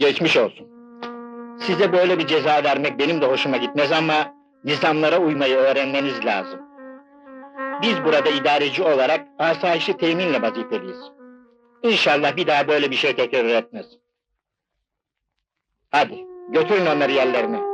Geçmiş olsun. Size böyle bir ceza vermek benim de hoşuma gitmez ama... ...nizamlara uymayı öğrenmeniz lazım. Biz burada idareci olarak asayişi teminle vazifeliyiz. İnşallah bir daha böyle bir şey tekrar etmez. Hadi, götürün onları yerlerine.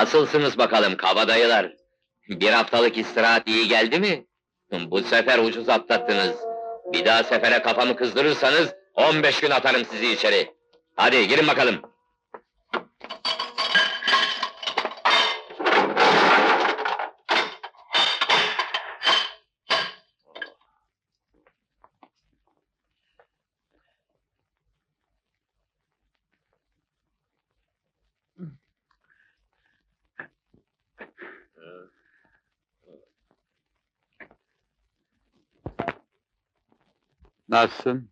Nasılsınız bakalım kabadayılar? Bir haftalık istirahat iyi geldi mi? Bu sefer ucuz atlattınız. Bir daha sefere kafamı kızdırırsanız 15 gün atarım sizi içeri. Hadi girin bakalım. Nasılsın?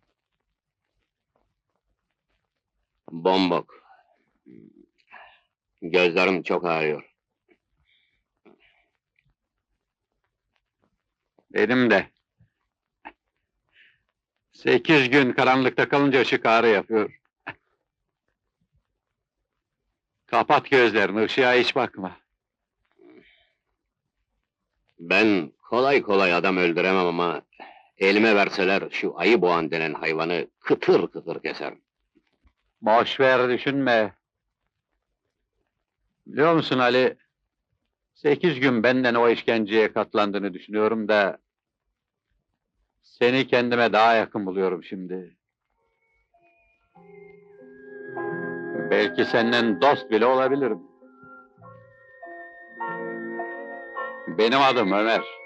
Bombok. Gözlerim çok ağrıyor. Benim de. Sekiz gün karanlıkta kalınca ışık ağrı yapıyor. Kapat gözlerini, ışığa hiç bakma. Ben kolay kolay adam öldüremem ama... ...elime verseler şu ayı boğan denen hayvanı kıtır kıtır keserim. Boş ver, düşünme. Biliyor musun Ali? Sekiz gün benden o işkenceye katlandığını düşünüyorum da... ...seni kendime daha yakın buluyorum şimdi. Belki senden dost bile olabilirim. Benim adım Ömer.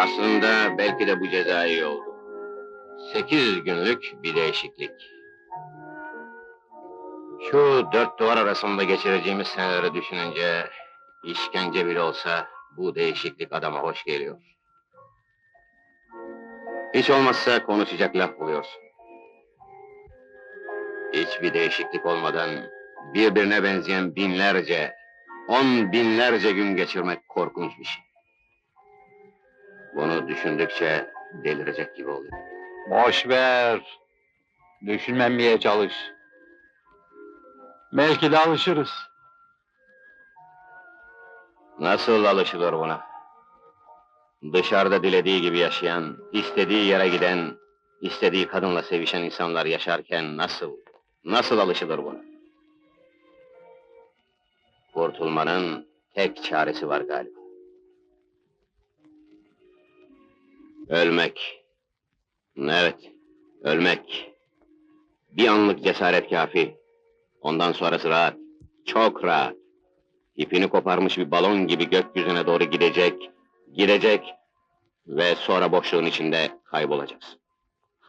Aslında belki de bu ceza iyi oldu. Sekiz günlük bir değişiklik. Şu dört duvar arasında geçireceğimiz seneleri düşününce... ...işkence bile olsa bu değişiklik adama hoş geliyor. Hiç olmazsa konuşacak laf buluyorsun. Hiçbir değişiklik olmadan birbirine benzeyen binlerce, on binlerce gün geçirmek korkunç bir şey. Bunu düşündükçe delirecek gibi oluyor. Boş ver. Düşünmemeye çalış. Belki de alışırız. Nasıl alışılır buna? Dışarıda dilediği gibi yaşayan, istediği yere giden, istediği kadınla sevişen insanlar yaşarken nasıl, nasıl alışılır buna? Kurtulmanın tek çaresi var galiba. Ölmek. Evet, ölmek. Bir anlık cesaret kafi. Ondan sonrası rahat. Çok rahat. İpini koparmış bir balon gibi gökyüzüne doğru gidecek, gidecek ve sonra boşluğun içinde kaybolacaksın.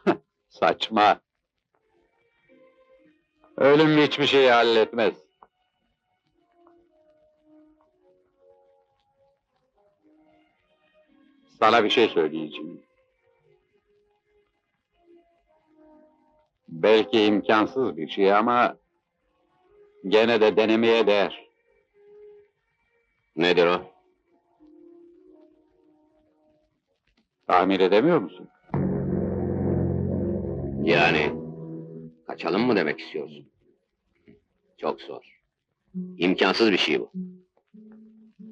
Saçma. Ölüm hiçbir şeyi halletmez. Sana bir şey söyleyeceğim. Belki imkansız bir şey ama... ...gene de denemeye değer. Nedir o? Tahmin edemiyor musun? Yani kaçalım mı demek istiyorsun? Çok zor. İmkansız bir şey bu.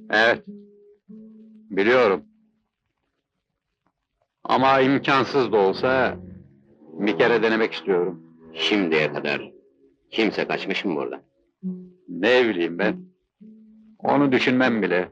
Evet. Biliyorum. Ama imkansız da olsa bir kere denemek istiyorum. Şimdiye kadar kimse kaçmış mı buradan? Ne bileyim ben. Onu düşünmem bile.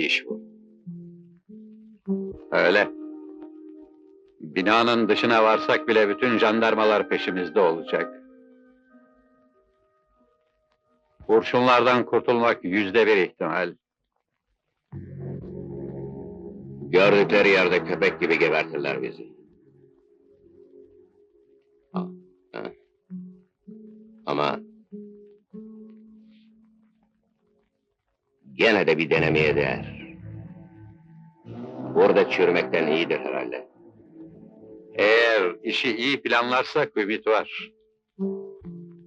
İş bu. Öyle. Binanın dışına varsak bile bütün jandarmalar peşimizde olacak. Kurşunlardan kurtulmak yüzde bir ihtimal. Gördükleri yerde köpek gibi gebertirler bizi. Ama... Gene de bir denemeye değer. Burada çürümekten iyidir herhalde. Eğer işi iyi planlarsak ümit var.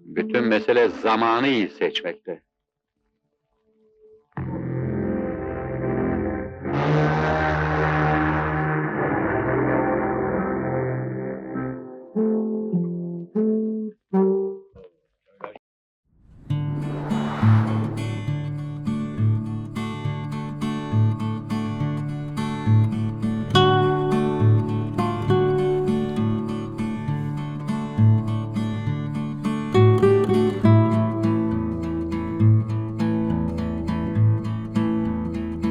Bütün mesele zamanı iyi seçmekte.